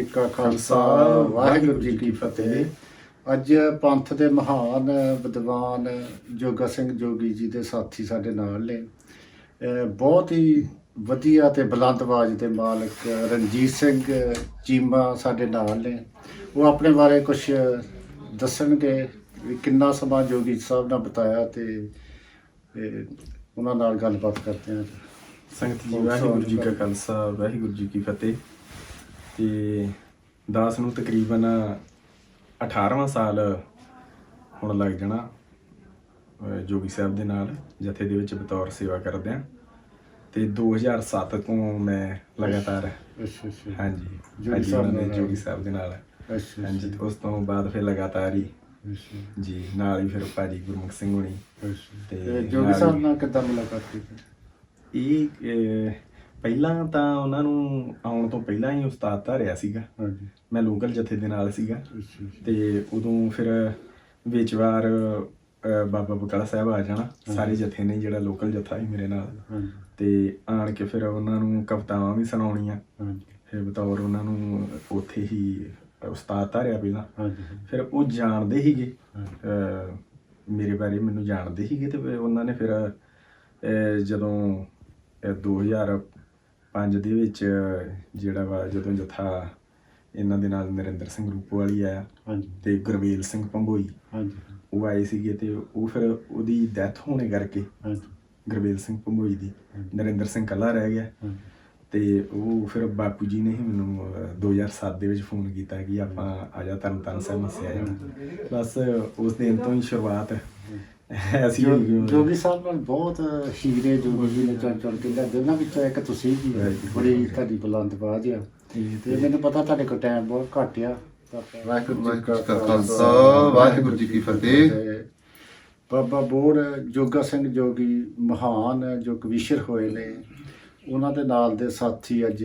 ਜੀ ਕਾ ਖਾਲਸਾ, ਵਾਹਿਗੁਰੂ ਜੀ ਕੀ ਫਤਿਹ। ਅੱਜ ਪੰਥ ਦੇ ਮਹਾਨ ਵਿਦਵਾਨ ਜੋਗਾ ਸਿੰਘ ਜੋਗੀ ਜੀ ਦੇ ਸਾਥੀ ਸਾਡੇ ਨਾਲ ਨੇ। ਬਹੁਤ ਹੀ ਵਧੀਆ ਤੇ ਬੁਲੰਦ ਆਵਾਜ਼ ਦੇ ਮਾਲਕ ਰਣਜੀਤ ਸਿੰਘ ਚੀਮਾ ਸਾਡੇ ਨਾਲ ਨੇ। ਉਹ ਆਪਣੇ ਬਾਰੇ ਕੁਝ ਦੱਸਣਗੇ ਵੀ ਕਿੰਨਾ ਸਮਾਂ ਜੋਗੀ ਸਾਹਿਬ ਨਾਲ ਬਤਾਇਆ ਤੇ ਤੇ ਉਹਨਾਂ ਨਾਲ ਗੱਲਬਾਤ ਕਰਦੇ ਹਾਂ। ਸੰਗਤ ਜੀ, ਵਾਹਿਗੁਰੂ ਜੀ ਕਾ ਖਾਲਸਾ, ਵਾਹਿਗੁਰੂ ਜੀ ਕੀ ਫਤਿਹ। ਤੇ ਦਾਸ ਨੂੰ ਤਕਰੀਬਨ 18ਵਾਂ ਸਾਲ ਹੁਣ ਲੱਗ ਜਾਣਾ ਜੋਗੀ ਸਾਹਿਬ ਦੇ ਨਾਲ ਜਥੇ ਦੇ ਵਿੱਚ ਬਤੌਰ ਸੇਵਾ ਕਰਦੇ ਆ। ਤੇ 2007 ਤੋਂ ਮੈਂ ਲਗਾਤਾਰ ਅੱਛਾ ਅੱਛਾ। ਹਾਂਜੀ ਜੋਗੀ ਸਾਹਿਬ ਉਹਨਾਂ ਨੇ ਨਾਲ। ਜੋਗੀ ਸਾਹਿਬ ਦੇ ਨਾਲ। ਅੱਛਾ ਹਾਂਜੀ ਉਸ ਤੋਂ ਬਾਅਦ ਫਿਰ ਲਗਾਤਾਰ ਹੀ ਜੀ ਨਾਲ ਹੀ ਫਿਰ ਭਾਜੀ ਗੁਰਮੁਖ ਸਿੰਘ ਹੁਣੀ ਤੇ ਜੋਗੀ ਸਾਹਿਬ ਨਾਲ ਕਿੱਦਾਂ ਮੁਲਾਕਾਤ ਕੀਤੀ? ਇਹ ਪਹਿਲਾਂ ਤਾਂ ਉਹਨਾਂ ਨੂੰ ਆਉਣ ਤੋਂ ਪਹਿਲਾਂ ਹੀ ਉਸਤਾਦ ਧਾਰਿਆ ਸੀਗਾ। ਹਾਂਜੀ। ਮੈਂ ਲੋਕਲ ਜਥੇ ਦੇ ਨਾਲ ਸੀਗਾ। ਅੱਛਾ ਤੇ ਉਦੋਂ ਫਿਰ ਵਿੱਚ ਵਾਰ ਅਹ, ਬਾਬਾ ਬਕਾਲਾ ਸਾਹਿਬ ਆ ਜਾਣਾ। ਸਾਰੇ ਜਥੇ ਨੇ ਜਿਹੜਾ ਲੋਕਲ ਜਥਾ ਸੀ ਮੇਰੇ ਨਾਲ। ਹਾਂਜੀ। ਤੇ ਆਣ ਕੇ ਫਿਰ ਉਹਨਾਂ ਨੂੰ ਕਵਿਤਾਵਾਂ ਵੀ ਸੁਣਾਉਣੀਆਂ। ਹਾਂਜੀ। ਫਿਰ ਬਤੌਰ ਉਹਨਾਂ ਨੂੰ ਉੱਥੇ ਹੀ ਉਸਤਾਦ ਧਾਰਿਆ ਪਹਿਲਾਂ। ਹਾਂਜੀ। ਫਿਰ ਉਹ ਜਾਣਦੇ। ਅਹ, ਮੇਰੇ ਬਾਰੇ ਮੈਨੂੰ ਜਾਣਦੇ ਸੀਗੇ ਤੇ ਫਿਰ ਉਹਨਾਂ ਨੇ ਫਿਰ ਅਹ, ਜਦੋਂ ਅਹ, 2005 ਦੇ ਵਿੱਚ ਜਿਹੜਾ ਵਾ ਜਦੋਂ ਜਥਾ ਇਹਨਾਂ ਦੇ ਨਾਲ ਨਰਿੰਦਰ ਸਿੰਘ ਰੂਪਵਾਲੀ ਆਇਆ ਹਾਂਜੀ। ਤੇ ਗੁਰਵੇਲ ਸਿੰਘ ਪੰਭੋਈ ਹਾਂਜੀ। ਉਹ ਆਏ ਸੀਗੇ ਤੇ ਉਹ ਫਿਰ ਉਹਦੀ ਡੈਥ ਹੋਣੇ ਕਰਕੇ ਹਾਂਜੀ। ਗੁਰਵੇਲ ਸਿੰਘ ਪੰਭੋਈ ਦੀ ਨਰਿੰਦਰ ਸਿੰਘ ਕੱਲਾ ਰਹਿ ਗਿਆ। ਹਾਂਜੀ। ਤੇ ਉਹ ਫਿਰ ਬਾਪੂ ਜੀ ਨੇ ਹੀ ਮੈਨੂੰ ਅਹ, 2007 ਦੇ ਵਿੱਚ ਫੋਨ ਕੀਤਾ ਕਿ ਆਪਾਂ ਆ ਜਾ ਤਰਨ ਤਾਰਨ ਸਾਹਿਬ ਮਸਿਆ ਜਾਣਾ ਬਸ ਉਸ ਦਿਨ ਤੋਂ ਹੀ ਸ਼ੁਰੂਆਤ। ਅਸੀਂ ਜੋ- ਜੋਗੀ ਸਾਹਿਬ ਨਾਲ ਬਹੁਤ ਹੀਰੇ ਜੋਗੀ ਜੀ ਨੇ ਚੜ ਚੜ ਕੇ ਲਿਆਂਦੇ ਉਹਨਾਂ ਵਿੱਚੋਂ ਇੱਕ ਤੁਸੀਂ ਵੀ ਹੋ। ਬੜੀ ਤੁਹਾਡੀ ਬੁਲੰਦ ਆਵਾਜ਼ ਆ। ਤੇ ਮੈਨੂੰ ਪਤਾ ਤੁਹਾਡੇ ਕੋਲ ਟਾਈਮ ਬਹੁਤ ਘੱਟ ਆ। ਤਾਂ ਵਾਹਿਗੁਰੂ ਜੀ ਕਾ ਖਾਲਸਾ। ਵਾਹਿਗੁਰੂ ਜੀ ਕੀ ਫਤਿਹ। ਤੇ ਬਾਬਾ ਬੋੜ ਜੋਗਾ ਸਿੰਘ ਜੋਗੀ ਮਹਾਨ ਜੋ ਕਵੀਸ਼ਰ ਹੋਏ ਨੇ। ਉਹਨਾਂ ਦੇ ਨਾਲ ਦੇ ਸਾਥੀ ਅੱਜ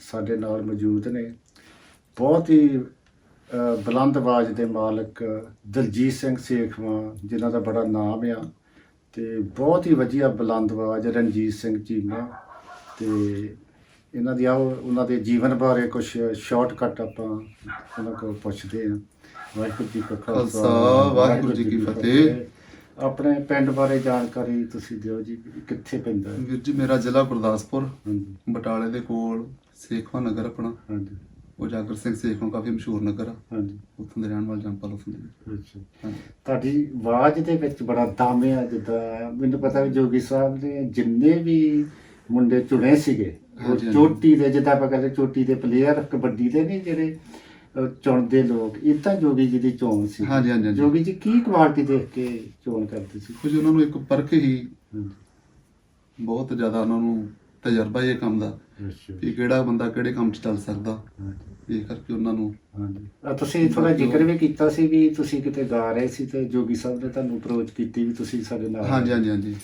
ਸਾਡੇ ਨਾਲ ਮੌਜੂਦ ਨੇ। ਬਹੁਤ ਹੀ ਬੁਲੰਦ ਆਵਾਜ਼ ਦੇ ਮਾਲਕ ਦਲਜੀਤ ਸਿੰਘ ਸੇਖਵਾਂ ਜਿਨ੍ਹਾਂ ਦਾ ਬੜਾ ਨਾਮ ਆ ਤੇ ਬਹੁਤ ਹੀ ਵਧੀਆ ਬੁਲੰਦ ਆਵਾਜ਼ ਰਣਜੀਤ ਸਿੰਘ ਚੀਮਾ ਤੇ ਇਹਨਾਂ ਦੀ ਆਓ ਉਹਨਾਂ ਦੇ ਜੀਵਨ ਬਾਰੇ ਕੁਝ ਸ਼ਾਰਟਕਟ ਆਪਾਂ ਉਹਨਾਂ ਕੋਲ ਪੁੱਛਦੇ ਹਾਂ। ਵਾਹਿਗੁਰੂ ਜੀ ਕਾ ਖਾਲਸਾ, ਵਾਹਿਗੁਰੂ ਜੀ ਕੀ ਫਤਿਹ। ਆਪਣੇ ਪਿੰਡ ਬਾਰੇ ਜਾਣਕਾਰੀ ਤੁਸੀਂ ਦਿਓ ਜੀ ਕਿੱਥੇ ਪੈਂਦਾ ਹੈ? ਵੀਰ ਜੀ ਮੇਰਾ ਜ਼ਿਲ੍ਹਾ ਗੁਰਦਾਸਪੁਰ ਬਟਾਲੇ ਦੇ ਕੋਲ ਸੇਖਵਾ ਨਗਰ ਆਪਣਾ। ਹਾਂਜੀ। ਉਜਾਗਰ ਸਿੰਘ ਸੇਖਵਾ ਕਾਫੀ ਮਸ਼ਹੂਰ ਨਗਰ ਆ। ਹਾਂਜੀ। ਉੱਥੋਂ ਦੇ ਰਹਿਣ ਵਾਲੇ ਜੰਪਲ ਉੱਥੋਂ ਦੇ ਅੱਛਾ। ਹਾਂਜੀ। ਤੁਹਾਡੀ ਆਵਾਜ਼ ਦੇ ਵਿੱਚ ਬੜਾ ਦਮ ਆ ਜਿੱਦਾਂ ਮੈਨੂੰ ਪਤਾ ਵੀ ਜੋਗੀ ਸਾਹਿਬ ਨੇ ਜਿੰਨੇ ਵੀ ਮੁੰਡੇ ਚੁਣੇ ਸੀਗੇ ਉਹ ਹਾਂਜੀ, ਹਾਂਜੀ। ਚੋਟੀ ਦੇ ਜਿੱਦਾਂ ਆਪਾਂ ਕਹਿੰਦੇ ਚੋਟੀ ਦੇ ਪਲੇਅਰ ਕਬੱਡੀ ਦੇ ਨਹੀਂ ਜਿਹੜੇ ਅਹ, ਚੁਣਦੇ ਲੋਕ ਇਦਾਂ ਜੋਗੀ ਜੀ ਦੀ ਚੋਣ ਸੀ। ਹਾਂਜੀ, ਹਾਂਜੀ, ਹਾਂਜੀ। ਜੋਗੀ ਜੀ ਕੀ ਕੁਆਲਿਟੀ ਦੇਖ ਕੇ ਚੋਣ ਕਰਦੇ ਸੀ? ਕੁਝ ਉਹਨਾਂ ਨੂੰ ਇੱਕ ਪਰਖ ਹੀ ਬਹੁਤ ਜ਼ਿਆਦਾ ਉਹਨਾਂ ਨੂੰ ਤਜਰਬਾ ਇਹ ਕੰਮ ਦਾ ਅੱਛਾ। ਕਿ ਕਿਹੜਾ ਬੰਦਾ ਕਿਹੜੇ ਕੰਮ 'ਚ ਚੱਲ ਸਕਦਾ। ਇਹ ਕਰਕੇ ਉਹਨਾਂ ਨੂੰ ਹਾਂਜੀ। ਤੁਸੀਂ ਥੋੜਾ ਜ਼ਿਕਰ ਵੀ ਕੀਤਾ ਸੀ ਵੀ ਤੁਸੀਂ ਕਿਤੇ ਗਾ ਰਹੇ ਸੀ ਤੇ ਜੋਗੀ ਸਾਹਿਬ ਨੇ ਤੁਹਾਨੂੰ ਅਪਰੋਚ ਕੀਤੀ ਵੀ ਤੁਸੀਂ ਸਾਡੇ ਨਾਲ ਹਾਂਜੀ ਹਾਂਜੀ ਹਾਂਜੀ।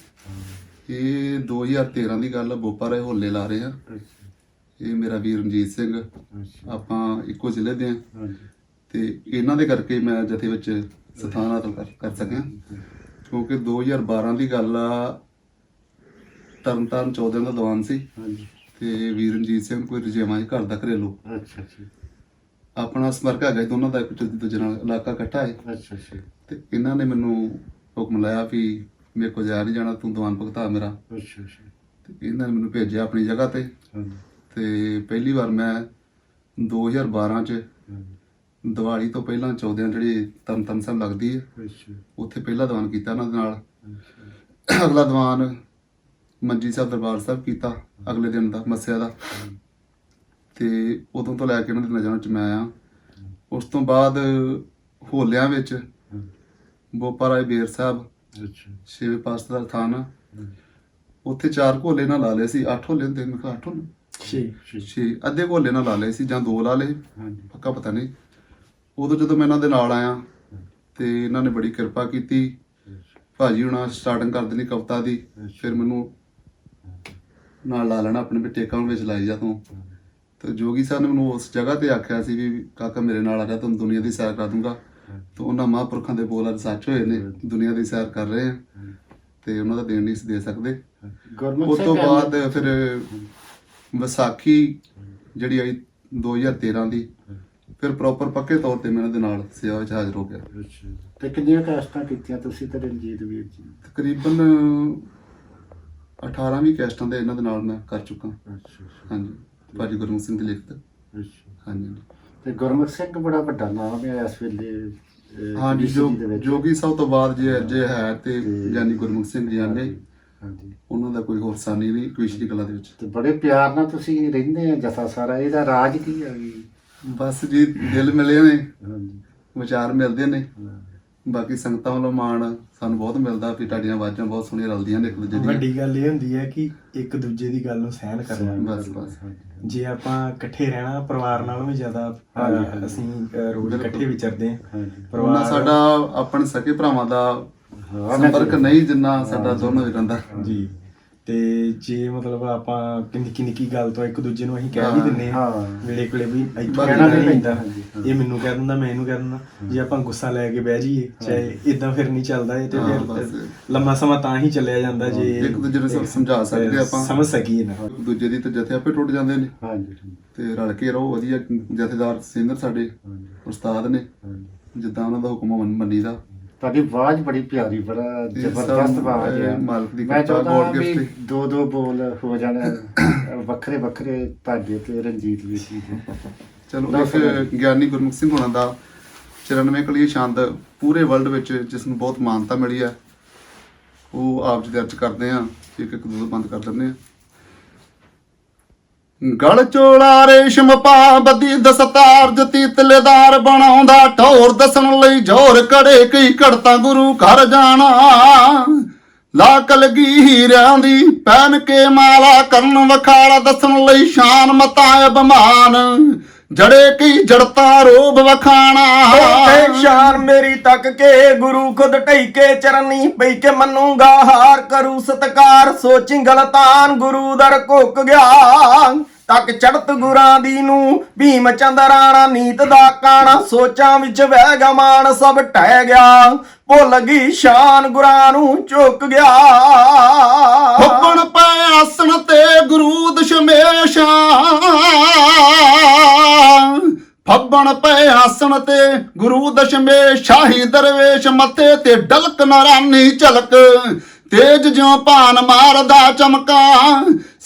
ਇਹ 2013 ਦੀ ਗੱਲ ਆ, ਬੋਪਾ ਰਹੇ ਹੋਲੇ ਲਾ ਰਹੇ ਆ। ਅੱਛਾ। ਇਹ ਮੇਰਾ ਵੀਰ ਰਣਜੀਤ ਸਿੰਘ। ਅੱਛਾ। ਆਪਾਂ ਇੱਕੋ ਜ਼ਿਲ੍ਹੇ ਦੇ ਆ। ਹਾਂਜੀ। ਤੇ ਇਹਨਾਂ ਦੇ ਕਰਕੇ ਮੈਂ ਜਥੇ ਵਿੱਚ ਸਥਾਨ ਹਾਸਲ ਕਰ ਕਰ ਸਕਿਆ। ਕਿਉਂਕਿ 2012 ਦੀ ਗੱਲ ਆ ਤਰਨਤਾਰਨ 14 ਦਾ ਦੀਵਾਨ ਸੀ। ਹਾਂਜੀ। ਤੇ ਵੀਰ ਰਣਜੀਤ ਸਿੰਘ ਕੋਈ ਰਜੇਵਾਂ ਘਰ ਦਾ ਘਰੇਲੂ। ਅੱਛਾ ਆਪਣਾ ਸਮਰਕ ਹੈਗਾ ਸੀ ਦੋਨਾਂ ਦਾ ਇੱਕ ਦੂਜੇ ਦੂਜੇ ਨਾਲ ਇਲਾਕਾ ਇਕੱਠਾ ਹੈ। ਅੱਛਾ ਅੱਛਾ। ਤੇ ਇਹਨਾਂ ਨੇ ਮੈਨੂੰ ਹੁਕਮ ਲਾਇਆ ਵੀ ਮੇਰੇ ਕੋਲ ਜਾ ਨਹੀਂ ਜਾਣਾ ਤੂੰ ਦੀਵਾਨ ਭੁਗਤਾ ਮੇਰਾ। ਅੱਛਾ ਅੱਛਾ। ਤੇ ਇਹਨਾਂ ਨੇ ਮੈਨੂੰ ਭੇਜਿਆ ਆਪਣੀ ਜਗ੍ਹਾ ਤੇ। ਹਾਂਜੀ। ਤੇ ਪਹਿਲੀ ਵਾਰ ਮੈਂ 2012 ਚ ਹਾਂਜੀ। ਦੀਵਾਲੀ ਤੋਂ ਪਹਿਲਾਂ 14 ਜਿਹੜੀ ਤਨ ਤਨ ਸਾਹਿਬ ਲੱਗਦੀ ਹੈ ਅੱਛਾ। ਉੱਥੇ ਪਹਿਲਾ ਦੀਵਾਨ ਕੀਤਾ ਇਹਨਾਂ ਦੇ ਨਾਲ। ਅੱਛਾ। ਅਗਲਾ ਦੀਵਾਨ ਮੰਜੀ ਸਾਹਿਬ ਦਰਬਾਰ ਸਾਹਿਬ ਕੀਤਾ ਅਗਲੇ ਦਿਨ ਦਾ ਮੱਸਿਆ ਦਾ। ਤੇ ਉਦੋਂ ਤੋਂ ਲੈ ਕੇ ਉਹਨਾਂ ਦੀ ਨਜ਼ਰਾਂ 'ਚ ਮੈਂ ਆਇਆ ਉਸ ਤੋਂ ਬਾਅਦ ਹੋਲਿਆਂ ਵਿੱਚ ਬੋਪਾ ਰਾਏ ਬੇਰ ਸਾਹਿਬ ਅੱਛਾ। ਛੇਵੇਂ ਪਾਤਸ਼ਾਹ ਦਾ ਥਾਨ ਆ। ਉੱਥੇ ਚਾਰ ਘੋਲੇ ਨਾਲ ਲਾ ਲਏ ਸੀ ਅੱਠ ਹੋਲੇ ਹੁੰਦੇ ਮੈਂ ਕਿਹਾ ਅੱਠ ਹੋਲੇ। ਛੇ। ਛੇ। ਅੱਧੇ ਘੋਲੇ ਨਾਲ ਲਾ ਲਏ ਸੀ ਜਾਂ ਦੋ ਲਾ ਲਏ ਹਾਂਜੀ। ਪੱਕਾ ਪਤਾ ਨਹੀਂ। ਉਦੋਂ ਜਦੋਂ ਮੈਂ ਇਹਨਾਂ ਦੇ ਨਾਲ ਆਇਆ ਤੇ ਇਹਨਾਂ ਨੇ ਬੜੀ ਕਿਰਪਾ ਕੀਤੀ। ਭਾਜੀ ਹੁਣਾ ਸਟਾਰਟਿੰਗ ਕਰ ਦੇਣੀ ਕਵਤਾ ਦੀ ਫਿਰ ਮੈਨੂੰ ਨਾਲ ਲਾ ਲੈਣਾ ਆਪਣੇ ਵੀ ਟੇਕਾਂ ਵਿੱਚ ਲਾਈ ਜਾ ਤੂੰ। ਤੇ ਜੋਗੀ ਸਾਹਿਬ ਨੇ ਮੈਨੂੰ ਉਸ ਜਗ੍ਹਾ ਤੇ ਆਖਿਆ ਸੀ ਵੀ ਕਾਕਾ ਮੇਰੇ ਨਾਲ ਆ ਜਾ ਤੈਨੂੰ ਦੁਨੀਆ ਦੀ ਸੈਰ ਕਰਾ ਦੂੰਗਾ। ਤੇ ਉਹਨਾਂ ਮਹਾਂਪੁਰਖਾਂ ਦੇ ਬੋਲ ਅੱਜ ਸੱਚ ਹੋਏ ਨੇ ਦੁਨੀਆ ਦੀ ਸੈਰ ਕਰ ਰਹੇ ਆ। ਤੇ ਉਹਨਾਂ ਦਾ ਦੇਣ ਨਹੀਂ ਦੇ ਸਕਦੇ। ਉਸ ਤੋਂ ਬਾਅਦ ਫਿਰ ਵਿਸਾਖੀ ਜਿਹੜੀ ਆਈ 2013 ਦੀ ਫਿਰ ਪ੍ਰੋਪਰ ਪੱਕੇ ਤੌਰ ਤੇ ਮੈਂ ਦੇ ਨਾਲ ਸੇਵਾ ਵਿੱਚ ਹਾਜ਼ਰ ਹੋ ਗਿਆ। ਤੇ ਕਿੰਨੀਆਂ ਕੈਸਟਾਂ ਕੀਤੀਆਂ ਤੁਸੀਂ ਤੇ ਰਣਜੀਤ ਵੀਰ ਜੀ ਤਕਰੀਬਨ 18 ਵੀ ਕੈਸਟਾਂ ਦੇ ਇਹਨਾਂ ਦੇ ਨਾਲ ਮੈਂ ਕਰ ਚੁੱਕਾ। ਅੱਛਾ ਹਾਂਜੀ। ਭਾਜੀ ਗੁਰਮੁਖ ਸਿੰਘ ਦੀ ਲਿਖਤ। ਅੱਛਾ। ਹਾਂਜੀ। ਤੇ ਗੁਰਮੁਖ ਸਿੰਘ ਬੜਾ ਵੱਡਾ ਨਾਮ ਹੈ ਇਸ ਵੇਲੇ ਹਾਂਜੀ ਜੋ। ਜੋਗੀ ਸਾਹਿਬ ਤੋਂ ਬਾਅਦ ਜੇ ਜੇ ਹੈ ਤੇ ਗਿਆਨੀ ਗੁਰਮੁਖ ਸਿੰਘ ਜੀ ਆਨੇ ਹਾਂਜੀ ਉਹਨਾਂ ਦਾ ਕੋਈ ਹੋਰ ਸਾਨੀ ਨਹੀਂ ਕਵਿਸ਼ਰੀ ਕਲਾ ਦੇ ਵਿੱਚ। ਤੇ ਬੜੇ ਪਿਆਰ ਨਾਲ ਤੁਸੀਂ ਰਹਿੰਦੇ ਆ ਜਥਾ ਸਾਰਾ ਇਹਦਾ ਰਾਜ ਕੀ ਹੈ ਬਸ ਜੀ ਦਿਲ ਮਿਲੇ ਨੇ। ਹਾਂਜੀ। ਵਿਚਾਰ ਮਿਲਦੇ ਨੇ। ਬਾਕੀ ਸੰਗਤਾਂ ਵੱਲੋਂ ਮਾਣ ਸਾਨੂੰ ਬਹੁਤ ਮਿਲਦਾ ਵੀ ਤੁਹਾਡੀਆਂ ਆਵਾਜ਼ਾਂ ਬਹੁਤ ਸੋਹਣੀਆਂ ਰਲਦੀਆਂ ਨੇ ਇੱਕ ਦੂਜੇ ਦੀਆਂ। ਵੱਡੀ ਗੱਲ ਇਹ ਹੁੰਦੀ ਹੈ ਕਿ ਇੱਕ ਦੂਜੇ ਦੀ ਗੱਲ ਨੂੰ ਸਹਿਣ ਕਰਨਾ ਬਸ, ਬਸ। ਜੇ ਆਪਾਂ ਇਕੱਠੇ ਰਹਿਣਾ ਪਰਿਵਾਰ ਨਾਲੋਂ ਵੀ ਜ਼ਿਆਦਾ। ਅਸੀਂ ਰੋਜ਼। ਇਕੱਠੇ ਵਿਚਰਦੇ ਹਾਂ। ਉਹਨਾਂ ਸਾਡਾ ਆਪਣੇ ਸਕੇ ਭਰਾਵਾਂ ਦਾ ਸੰਪਰਕ ਨਹੀਂ ਜਿੰਨਾ ਸਾਡਾ ਦੋਨੋਂ ਹੀ ਰਹਿੰਦਾ ਜੀ। ਤੇ ਜੇ ਮਤਲਬ ਆਪਾਂ ਕਿ ਨਿੱਕੀ ਨਿੱਕੀ ਗੱਲ ਤੋਂ ਇੱਕ ਦੂਜੇ ਨੂੰ ਅਸੀਂ ਕਹਿ ਵੀ ਦਿੰਨੇ ਹਾਂ। ਵੇਲੇ ਕੋਲੇ ਵੀ ਇੱਥੋਂ ਕਹਿਣਾ ਨਹੀਂ ਕਹਿਣਾ ਪੈਂਦਾ। ਇਹ ਮੈਨੂੰ ਕਹਿ ਦਿੰਦਾ ਮੈਂ ਇਹਨੂੰ ਕਹਿ ਦਿੰਦਾ ਜੇ ਆਪਾਂ ਗੁੱਸਾ ਲੈ ਕੇ ਬਹਿ ਜਾਈਏ ਚਾਹੇ ਇਦਾਂ ਫਿਰ ਨਹੀਂ ਚੱਲਦਾ ਇਹ ਤੇ ਫਿਰ। ਲੰਮਾ ਸਮਾਂ ਤਾਂ ਹੀ ਚੱਲਿਆ ਜਾਂਦਾ ਜੇ ਇੱਕ ਦੂਜੇ ਨੂੰ ਸਮ- ਸਮਝਾ ਸਕਦੇ ਆਪਾਂ। ਸਮਝ ਸਕੀਏ ਨਾ। ਦੂਜੇ ਦੀ ਤੇ ਜਥੇ ਆਪੇ ਟੁੱਟ ਜਾਂਦੇ ਨੇ। ਹਾਂਜੀ ਤੇ ਰਲ ਕੇ ਰਹੋ ਵਧੀਆ ਜਥੇਦਾਰ ਸਿੰਗਰ ਸਾਡੇ ਉਸਤਾਦ ਨੇ। ਜਿੱਦਾਂ ਉਹਨਾਂ ਦਾ ਹੁਕਮ ਮੰਨ- ਮੰਨੀਦਾ। ਤੁਹਾਡੀ ਆਵਾਜ਼ ਬੜੀ ਪਿਆਰੀ ਬੜਾ ਜ਼ਬਰਦਸਤ ਆਵਾਜ਼ ਹੈ ਮਾਲਕ ਦੀ ਕਿਰਪਾ, ਵੀ gift ਹੈ। ਦੋ ਦੋ ਬੋਲ ਹੋ ਜਾਣ। ਵੱਖਰੇ ਵੱਖਰੇ ਤੁਹਾਡੇ ਤੇ ਰਣਜੀਤ ਜੀ ਦੇ ਚਲੋ ਇੱਕ ਗਿਆਨੀ ਗੁਰਮੁਖ ਸਿੰਘ ਹੋਣਾ ਦਾ 94 ਕਲੀ ਛੰਦ ਪੂਰੇ ਵਰਲਡ ਵਿੱਚ ਜਿਸ ਨੂੰ ਬਹੁਤ ਮਾਨਤਾ ਮਿਲੀ ਹੈ ਉਹ ਆਪ ਜੀ ਦਰਜ ਕਰਦੇ ਆ ਇੱਕ ਇੱਕ ਦੋ ਦੋ ਬੰਦ ਕਰ ਦਿੰਦੇ ਆ ਗਲ ਚੋਲਾ ਰੇਸ਼ਮ ਪਾ ਬਦੀ ਦਸਤਾਰ ਜਤੀ ਤਿਲੇਦਾਰ ਬਣਾਉਂਦਾ, ਠੌਰ ਦੱਸਣ ਲਈ ਜੋਰ ਕੜੇ ਕਈ ਘੜਤਾ ਗੁਰੂ ਘਰ ਜਾਣਾ। ਲਾਕ ਲਗੀ ਹੀਰਿਆਂ ਦੀ ਪਹਿਨ ਕੇ ਮਾਲਾ ਕਰਨ, ਵਖਾਲਾ ਦੱਸਣ ਲਈ ਸ਼ਾਨ ਮਤਾਇਬ ਬਮਾਨ ਜੜੇ ਕੀ ਜੜਤਾ ਰੋਬ ਵਖਾਣਾ। ਓਏ ਸ਼ਾਨ ਮੇਰੀ ਤੱਕ ਕੇ ਗੁਰੂ ਖੁਦ ਢਈਕੇ ਚਰਨੀ ਪਈ ਕੇ ਮੰਨੂਗਾ, ਹਾਰ ਕਰੂ ਸਤਕਾਰ, ਸੋਚੀ ਗਲਤਾਨ, ਗੁਰੂ ਦਰ ਘੁੱਕ ਗਿਆ। ਤੱਕ ਚੜਤ ਗੁਰਾਂ ਦੀ ਨੂੰ, ਭੀਮ ਚੰਦ ਰਾਣਾ ਨੀਤ ਦਾ ਕਾਣਾ, ਸੋਚਾਂ ਵਿੱਚ ਵਹਿ ਗਮਾਨ ਸਭ ਟਹਿ ਗਿਆ। ਭੁੱਲ ਗਈ ਸ਼ਾਨ ਗੁਰਾਂ ਨੂੰ, ਝੁੱਕ ਗਿਆ। ਹੁਕਣ ਪੈ ਆਸਣ ਤੇ ਗੁਰੂ ਦਸ਼ਮੇਸ਼ਾਂ ਫੱਬਣ ਪਏ ਆਸਣ ਤੇ ਗੁਰੂ ਦਸ਼ਮੇਸ਼ ਸ਼ਾਹੀ ਦਰਵੇਸ਼ ਮੱਥੇ ਤੇ ਡਲਕ, ਨਰਾਨੀ ਝਲਕ। ਤੇਜ ਜਿਉ ਭਾਨ ਮਾਰਦਾ ਚਮਕਾ।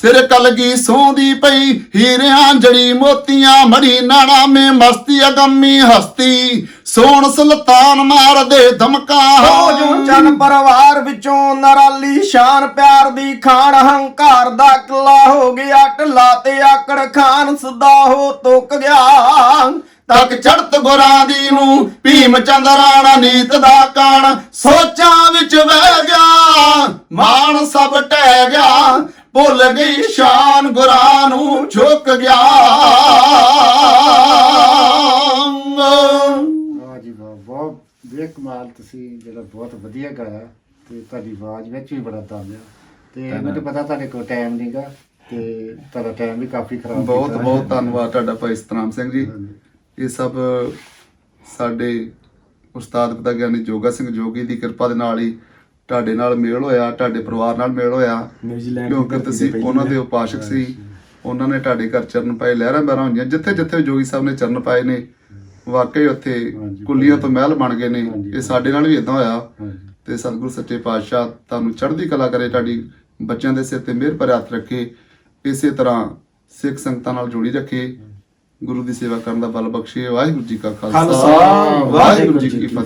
ਸਿਰ ਕਲਗੀ ਸੌਂਦੀ ਪਈ ਹੀਰਿਆਂ ਜੜੀ ਮੋਤੀਆਂ ਮੜੀ ਨਾਣਾ ਮੇ ਮਸਤੀ ਅਗੰਮੀ ਹਸਤੀ। ਸੋਹਣ ਸੁਲਤਾਨ ਮਾਰਦੇ ਧਮਕਾ ਹੋ ਜੋ ਚੰਨ ਪਰਿਵਾਰ ਵਿੱਚੋਂ ਨਰਾਲੀ ਸ਼ਾਨ ਪਿਆਰ ਦੀ ਖਾਨ ਹੰਕਾਰ ਦਾ ਕਿਲਾ ਹੋ ਗਿਆ ਢਲਾ ਤੇ ਆਕੜ ਖਾਨ ਸਦਾ ਹੋ ਤੁੱਕ ਗਿਆ ਤੱਕ ਚੜਤ ਗੁਰਾਂ ਦੀ ਨੂੰ ਭੀਮ ਚੰਦ ਰਾਣਾ ਨੀਤ ਦਾ ਕਾਣ। ਸੋਚਾਂ ਵਿੱਚ ਵਹਿ ਗਿਆ ਮਾਣ ਸਭ ਟਹਿ ਗਿਆ ਭੁੱਲ ਗਈ ਸ਼ਾਨ ਗੁਰਾਂ ਨੂੰ ਝੁਕ ਗਿਆ ਵਾਹ ਜੀ ਵਾਹ ਬਹੁਤ ਬੇਕਮਾਲ ਤੁਸੀਂ ਜਿਹੜਾ ਬਹੁਤ ਵਧੀਆ ਗਾਇਆ ਤੇ ਤੁਹਾਡੀ ਆਵਾਜ਼ ਵਿੱਚ ਵੀ ਬੜਾ ਦਮ ਆ ਤੇ ਮੈਨੂੰ ਪਤਾ ਤੁਹਾਡੇ ਕੋਲ ਟਾਈਮ ਨਹੀਂਗਾ ਤੇ ਤੁਹਾਡਾ ਟਾਈਮ ਵੀ ਕਾਫੀ ਖਰਾਬ ਬਹੁਤ। ਬਹੁਤ ਧੰਨਵਾਦ ਤੁਹਾਡਾ ਭਾਈ ਸਤਨਾਮ ਸਿੰਘ ਜੀ। ਇਹ ਸਭ ਸਾਡੇ ਉਸਤਾਦ ਪਿਤਾ ਗਿਆਨੀ ਜੋਗਾ ਸਿੰਘ ਜੋਗੀ ਦੀ ਕਿਰਪਾ ਦੇ ਨਾਲ ਹੀ ਤੁਹਾਡੇ ਨਾਲ ਮੇਲ ਹੋਇਆ ਤੁਹਾਡੇ ਪਰਿਵਾਰ ਨਾਲ ਮੇਲ ਹੋਇਆ। ਨਿਊਜ਼ੀਲੈਂਡ ਕਿਉਂਕਿ ਤੁਸੀਂ ਉਹਨਾਂ ਦੇ ਉਪਾਸ਼ਕ ਸੀ। ਉਹਨਾਂ ਨੇ ਤੁਹਾਡੇ ਘਰ ਚਰਨ ਪਾਏ ਲਹਿਰਾਂ ਬਹਿਰਾਂ ਹੋਈਆਂ। ਜਿੱਥੇ ਜਿੱਥੇ ਜੋਗੀ ਸਾਹਿਬ ਨੇ ਚਰਨ ਪਾਏ ਨੇ ਵਾਕਈ ਉੱਥੇ। ਕੁੱਲੀਆਂ ਤੋਂ ਮਹਿਲ ਬਣ ਗਏ ਨੇ। ਇਹ ਸਾਡੇ ਨਾਲ ਵੀ ਇਦਾਂ ਹੋਇਆ। ਤੇ ਸਤਿਗੁਰੂ ਸੱਚੇ ਪਾਤਸ਼ਾਹ ਤੁਹਾਨੂੰ ਚੜ੍ਹਦੀ ਕਲਾ ਕਰੇ ਤੁਹਾਡੀ ਬੱਚਿਆਂ ਦੇ ਸਿਰ ਤੇ ਮਿਹਰ ਭਰੇ ਹੱਥ ਰੱਖੇ। ਇਸੇ ਤਰ੍ਹਾਂ ਸਿੱਖ ਸੰਗਤਾਂ ਨਾਲ ਜੋੜੀ ਰੱਖੇ। ਗੁਰੂ ਦੀ ਸੇਵਾ ਕਰਨ ਦਾ ਬਲ ਬਖਸ਼ੇ। ਵਾਹਿਗੁਰੂ ਜੀ ਕਾ ਖਾਲਸਾ, ਵਾਹਿਗੁਰੂ ਜੀ ਕੀ ਫਤਿਹ।